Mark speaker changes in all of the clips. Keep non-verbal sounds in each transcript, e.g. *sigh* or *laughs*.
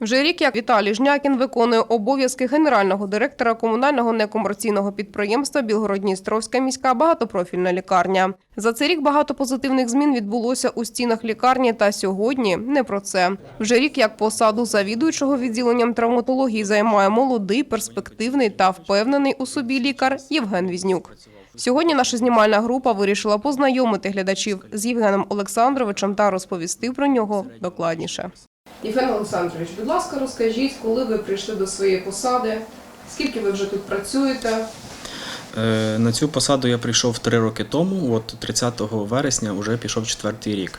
Speaker 1: Вже рік як Віталій Жнякін виконує обов'язки генерального директора комунального некомерційного підприємства Білгород-Дністровська міська багатопрофільна лікарня. За цей рік багато позитивних змін відбулося у стінах лікарні. Та сьогодні не про це. Вже рік як посаду завідуючого відділенням травматології займає молодий, перспективний та впевнений у собі лікар Євген Візнюк. Сьогодні наша знімальна група вирішила познайомити глядачів з Євгеном Олександровичем та розповісти про нього докладніше. Євген Олександрович, будь ласка, розкажіть, коли ви прийшли до своєї посади, скільки ви вже тут працюєте?
Speaker 2: Е, На цю посаду я прийшов три роки тому. От 30 вересня вже пішов четвертий рік.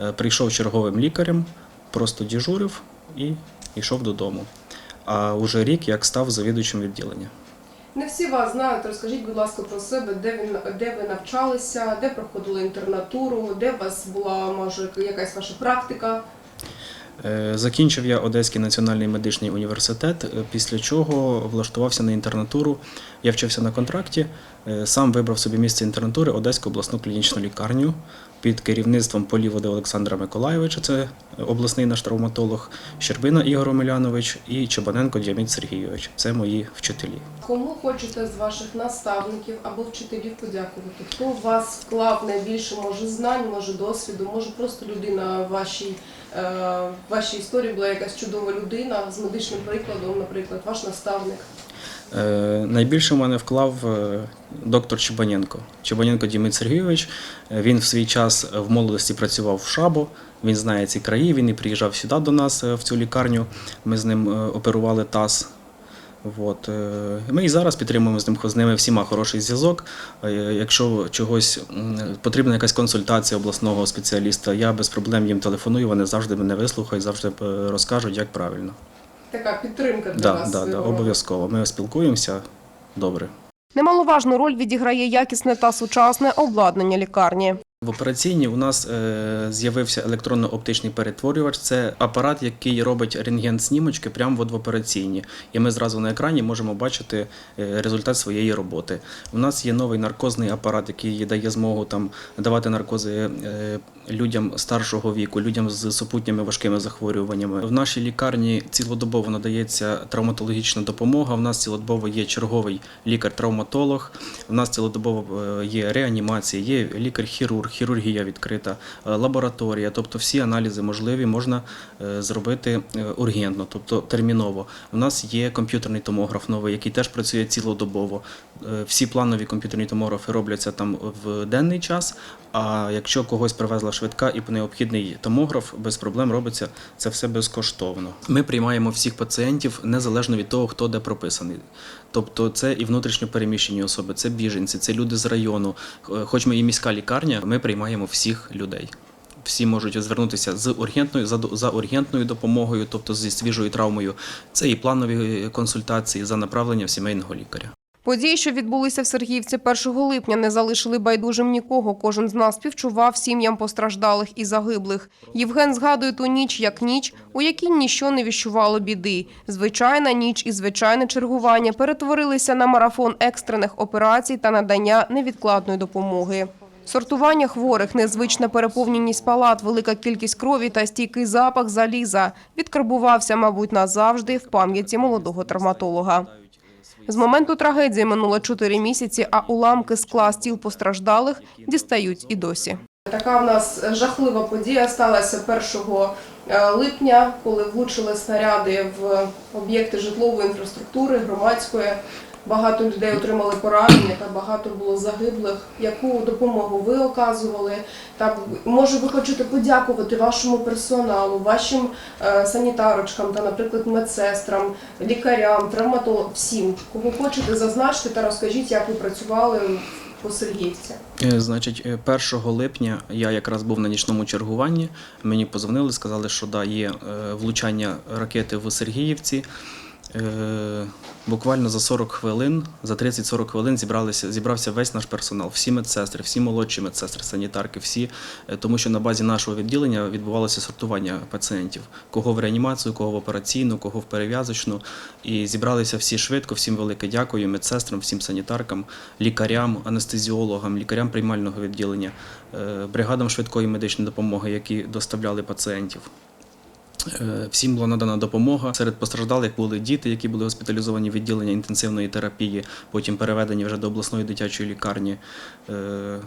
Speaker 2: Е, Прийшов черговим лікарем, просто діжурив і йшов додому. А уже рік як став завідуючим відділення.
Speaker 1: Не всі вас знають. Розкажіть, будь ласка, про себе, де ви, де ви навчалися, де проходили інтернатуру, де у вас була може якась ваша практика.
Speaker 2: Е, Закінчив я Одеський національний медичний університет, е, після чого влаштувався на інтернатуру. Я вчився на контракті, сам вибрав собі місце інтернатури Одеську обласну клінічну лікарню під керівництвом Поліводи Олександра Миколайовича, це обласний наш травматолог, Щербина Ігор Омелянович і Чебаненко Діаміт Сергійович. Це мої вчителі.
Speaker 1: Кому хочете з ваших наставників або вчителів подякувати? Хто вас вклав найбільше може знань, може досвіду, може просто людина вашій, е, в вашій історії була якась чудова людина з медичним прикладом, наприклад, ваш наставник.
Speaker 2: Е, Найбільше в мене вклав е, доктор Чебаненко. Чебаненко Дімит Сергійович. Е, Він в свій час в молодості працював в Шабо. Він знає ці краї. Він і приїжджав сюди до нас в цю лікарню. Ми з ним оперували таз. От. Ми і зараз підтримуємо з ним з ними всіма хороший зв'язок. Якщо чогось потрібна якась консультація обласного спеціаліста, я без проблем їм телефоную. Вони завжди мене вислухають, завжди розкажуть, як правильно.
Speaker 1: Така підтримка для
Speaker 2: Да,
Speaker 1: вас.
Speaker 2: да, да, обов'язково. Ми спілкуємося добре.
Speaker 1: Немаловажну роль відіграє якісне та сучасне обладнання лікарні.
Speaker 2: В операційній у нас е, з'явився електронно-оптичний перетворювач. Це апарат, який робить рентген-снімочки прямо в операційній. І ми зразу на екрані можемо бачити е, результат своєї роботи. У нас є новий наркозний апарат, який дає змогу там давати наркози е, людям старшого віку, людям з супутніми важкими захворюваннями. В нашій лікарні цілодобово надається травматологічна допомога. У нас цілодобово є черговий лікар-травматолог. У нас цілодобово є реанімація, є лікар-хірург, хірургія відкрита, е, лабораторія. Тобто всі аналізи можливі можна е, зробити е, ургентно, тобто терміново. У нас є комп'ютерний томограф новий, який теж працює цілодобово. Всі планові комп'ютерні томографи робляться там в денний час. А якщо когось привезла швидка і необхідний томограф, без проблем робиться це все безкоштовно. Ми приймаємо всіх пацієнтів незалежно від того, хто де прописаний. Тобто це і внутрішньо переміщені особи, це біженці, це люди з району. Хоч ми і міська лікарня, ми приймаємо всіх людей. Всі можуть звернутися з ургентною за, за ургентною допомогою, тобто зі свіжою травмою. Це і планові консультації за направленням сімейного лікаря.
Speaker 1: Події, що відбулися в Сергіївці 1 липня, не залишили байдужим нікого. Кожен з нас співчував сім'ям постраждалих і загиблих. Євген згадує ту ніч як ніч, у якій ніщо не віщувало біди. Звичайна ніч і звичайне чергування перетворилися на марафон екстрених операцій та надання невідкладної допомоги. Сортування хворих, незвична переповненість палат, велика кількість крові та стійкий запах заліза відкарбувався, мабуть, назавжди в пам'яті молодого травматолога. З моменту трагедії минуло 4 місяці, а уламки скла стіл постраждалих дістають і досі. Така в нас жахлива подія сталася 1 е, липня, коли влучили снаряди в об'єкти житлової інфраструктури, громадської. Багато людей отримали поранення та багато було загиблих. Яку допомогу ви оказували? Та може ви хочете подякувати вашому персоналу, вашим е, санітарочкам та, наприклад, медсестрам, лікарям, травматологам, всім, кого хочете, зазначте та розкажіть, як ви працювали по Сергіївці.
Speaker 2: Е, Значить, е, 1 липня я якраз був на нічному чергуванні. Мені позвонили, сказали, що да, є е, влучання ракети в Сергіївці. Е, Буквально за 40 хвилин, за 30-40 хвилин зібралися, зібрався весь наш персонал, всі медсестри, всі молодші медсестри, санітарки, всі, е, тому що на базі нашого відділення відбувалося сортування пацієнтів, кого в реанімацію, кого в операційну, кого в перев'язочну. І зібралися всі швидко. Всім велике дякую медсестрам, всім санітаркам, лікарям, анестезіологам, лікарям приймального відділення, е, бригадам швидкої медичної допомоги, які доставляли пацієнтів. Е, Всім була надана допомога. Серед постраждалих були діти, які були госпіталізовані в відділення інтенсивної терапії, потім переведені вже до обласної дитячої лікарні. Е,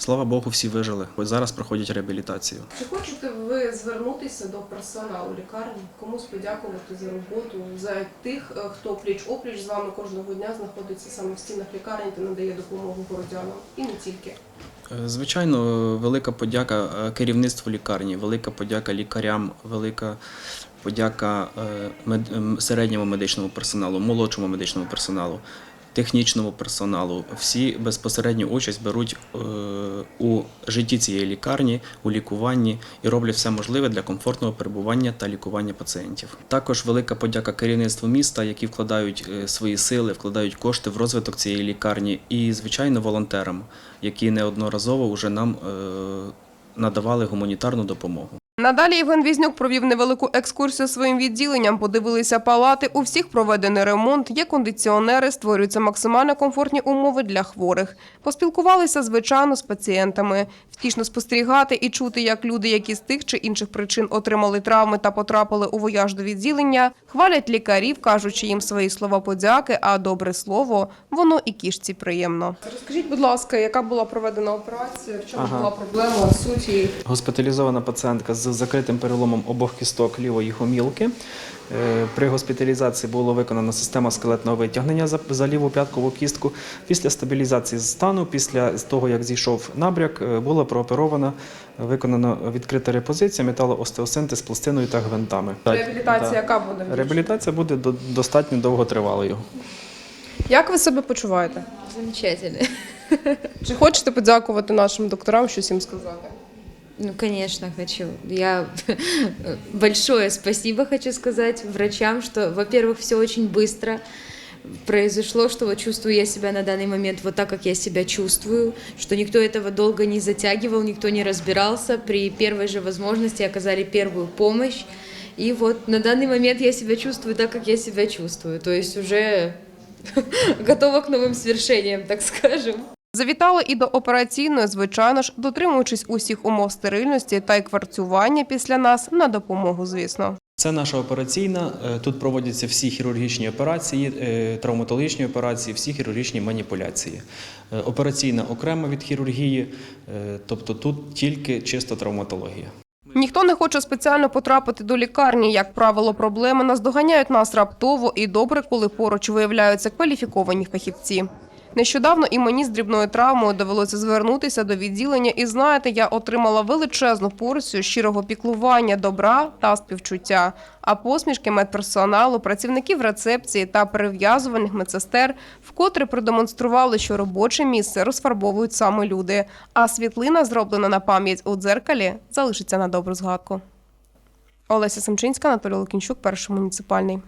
Speaker 2: Слава Богу, всі вижили. Ось зараз проходять реабілітацію.
Speaker 1: Чи хочете ви звернутися до персоналу лікарні, комусь подякувати за роботу, за тих, е, хто пліч опліч з вами кожного дня знаходиться саме в стінах лікарні та надає допомогу городянам, і не тільки.
Speaker 2: Е, Звичайно, велика подяка е, керівництву лікарні, велика подяка лікарям, велика подяка е, середньому медичному персоналу, молодшому медичному персоналу, технічному персоналу. Всі безпосередню участь беруть е, у житті цієї лікарні, у лікуванні і роблять все можливе для комфортного перебування та лікування пацієнтів. Також велика подяка керівництву міста, які вкладають е, свої сили, вкладають кошти в розвиток цієї лікарні, і звичайно волонтерам, які неодноразово вже нам е, надавали гуманітарну допомогу.
Speaker 1: Надалі Євген Візнюк провів невелику екскурсію своїм відділенням. Подивилися палати. У всіх проведений ремонт, є кондиціонери, створюються максимально комфортні умови для хворих. Поспілкувалися звичайно з пацієнтами. Втішно спостерігати і чути, як люди, які з тих чи інших причин отримали травми та потрапили у вояж до відділення, хвалять лікарів, кажучи їм свої слова подяки, а добре слово воно і кішці приємно. Розкажіть, будь ласка, яка була проведена операція? В чому
Speaker 2: Ага.
Speaker 1: була проблема суті?
Speaker 2: Госпіталізована пацієнтка з закритим переломом обох кісток лівої гомілки. Е, При госпіталізації було виконано система скелетного витягнення за, ліву п'яткову кістку. Після стабілізації стану, після того як зійшов набряк, е, була прооперована, виконана відкрита репозиція металоостеосинтез з пластиною та гвинтами.
Speaker 1: Реабілітація яка буде?
Speaker 2: Реабілітація буде достатньо довготривалою.
Speaker 1: Як ви себе почуваєте?
Speaker 3: Замечательно.
Speaker 1: Чи хочете подякувати нашим докторам, щось їм сказати?
Speaker 3: Ну, конечно, хочу. Я *laughs* большое спасибо хочу сказать врачам, что, во-первых, все очень быстро произошло, что вот чувствую я себя на данный момент вот так, как я себя чувствую, что никто этого долго не затягивал, никто не разбирался, при первой же возможности оказали первую помощь. И вот на данный момент я себя чувствую так, как я себя чувствую. То есть уже *laughs* готова к новым свершениям, так скажем.
Speaker 1: Завітали і до операційної, звичайно ж, дотримуючись усіх умов стерильності та й кварцювання після нас на допомогу, звісно.
Speaker 2: Це наша операційна. Е, Тут проводяться всі хірургічні операції, е, травматологічні операції, всі хірургічні маніпуляції. Е, Операційна окремо від хірургії, тобто тут тільки чисто травматологія.
Speaker 1: Ніхто не хоче спеціально потрапити до лікарні. Як правило, проблеми наздоганяють нас раптово і добре, коли поруч виявляються кваліфіковані фахівці. Нещодавно і мені з дрібною травмою довелося звернутися до відділення, і знаєте, я отримала величезну порцію щирого піклування, добра та співчуття. А посмішки медперсоналу, працівників рецепції та перев'язувальних медсестер вкотре продемонстрували, що робоче місце розфарбовують саме люди. А світлина, зроблена на пам'ять у дзеркалі, залишиться на добру згадку. Олеся Семчинська, Анатолій Лукінчук, перший муніципальний.